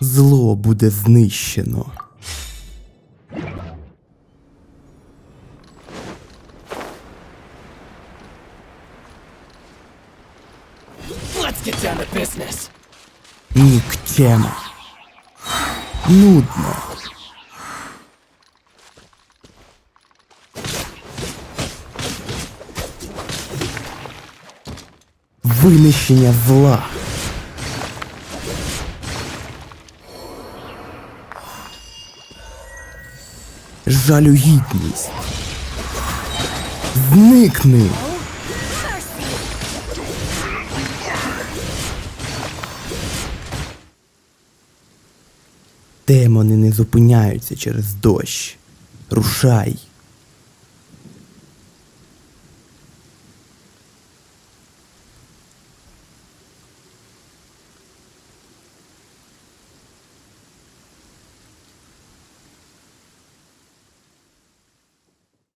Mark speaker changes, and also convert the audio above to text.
Speaker 1: Зло буде знищено.
Speaker 2: Let's get down to business.
Speaker 1: Нікчема. Нудно. Винищення зла. Жалюгідність. Зникни. Демони не зупиняються через дощ. Рушай.